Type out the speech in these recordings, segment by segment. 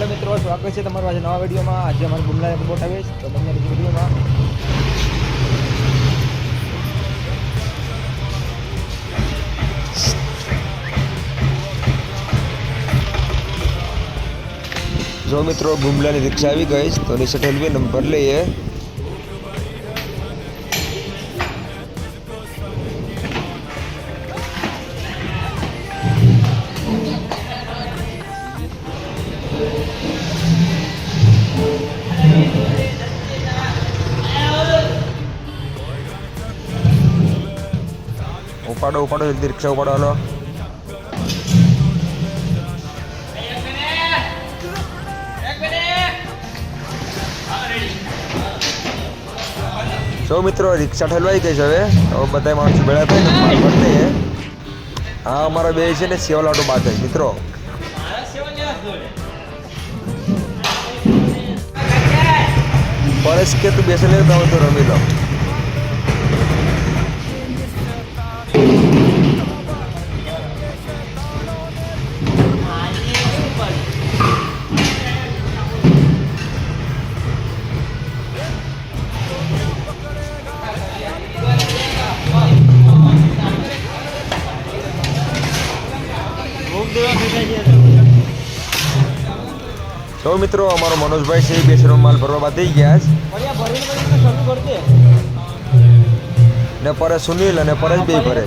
Hello મિત્રો, સ્વાગત છે તમારું આજે નવા વિડીયોમાં. આજે અમારે ગુમલા બોટ આવે છે, તો બંને વિડીયોમાં. જો મિત્રો, ગુમલાની રિક્ષા આવી ગઈ તો એની બી નંબર લઈએ. ઉપાડો ઉપાડો, જલ્દી રિક્ષા ઉપાડો, હાલો. જો મિત્રો, રિક્ષા ઠલવાઈ ગઈ છે હવે. હવે બધા માણસો ભેળા થાય ને આ અમારા બે છે ને સેવલાટો બાદ મિત્રો. પરેશ કે તું બેસી લે તો હવે તો રમી લો તો મિત્રો અમારો મનોજભાઈ છે બે બેસનો માલ ભરવા બાદ થઈ ગયા છે. ને પરેશ સુનિલ અને પરેશ બે ભરે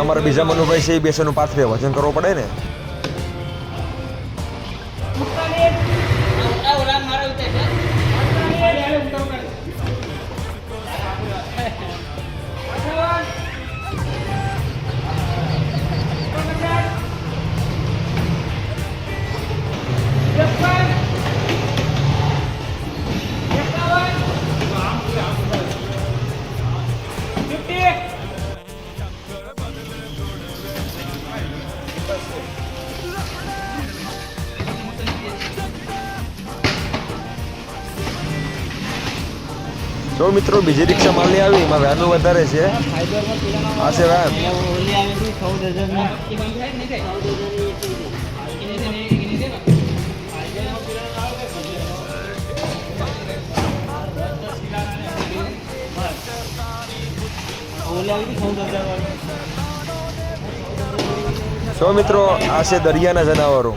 છે. ને અમારા બીજા મનુભાઈ છે એ બેસનું પાથરે વજન કરવો પડે ને જો મિત્રો બીજી રિક્ષા માલની આવી, એમાં વ્યાનું વધારે છે. આ છે વ્યાન જો મિત્રો, આ છે દરિયાના જનાવરો.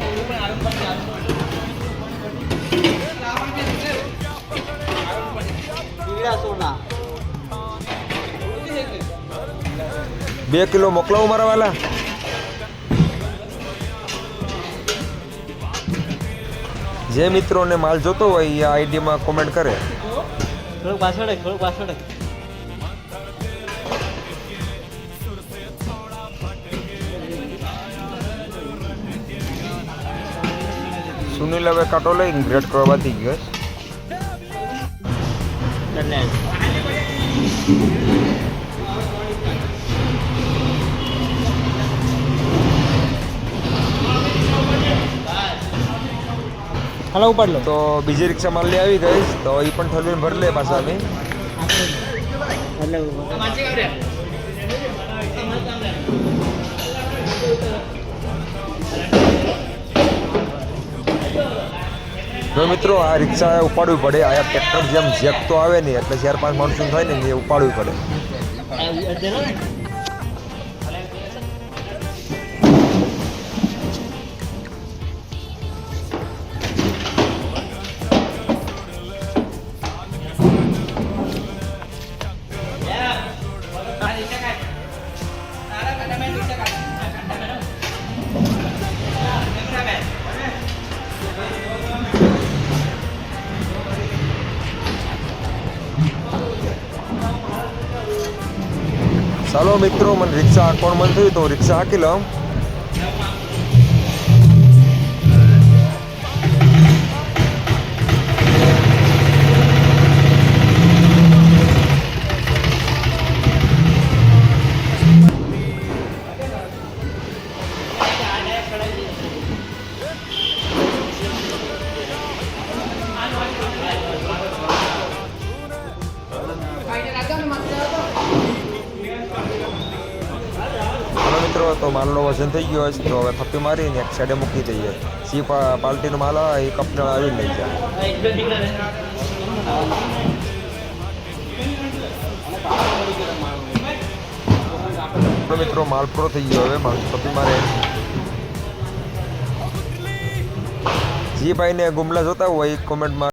બે કિલો મોકલાવું મારા વાલા. જે મિત્રોને માલ જોતો હોય એ આઈડીમાં કોમેન્ટ કરે. થોડુંક પાછળ થોડુંક પાછળ સુનિલ હવે કાંટો લઈ ગ્રેડ કરવા વધી ગયો હાલો, ઉપાડ લો. તો બીજી રિક્ષા લઈ આવી જઈશ તો એ પણ ઠલવીને ભરી લે પાછા અમે તો મિત્રો, આ રિક્ષા ઉપાડવી પડે. આ ટ્રેક્ટર જેમ જેક તો આવે નહીં એટલે ચાર પાંચ માણસો થાય ને, એ ઉપાડવી પડે. ચાલો મિત્રો મને રિક્ષા હાંકવાનું મન થયું તો રિક્ષા હાંકી લઉં. તો માલનો વજન થઈ ગયો છે. તો હવે થપ્પી મારીને એક સાઈડે મૂકી દઈએ. સી પાર્ટીનો માલ આવે, એ કપનળ આવીને લઈ જાય. મિત્રો, માલ પૂરો થઈ ગયો હવે. માલ થપ્પી મારે. જે ભાઈને ગુમલા જોતા હોય કોમેન્ટમાં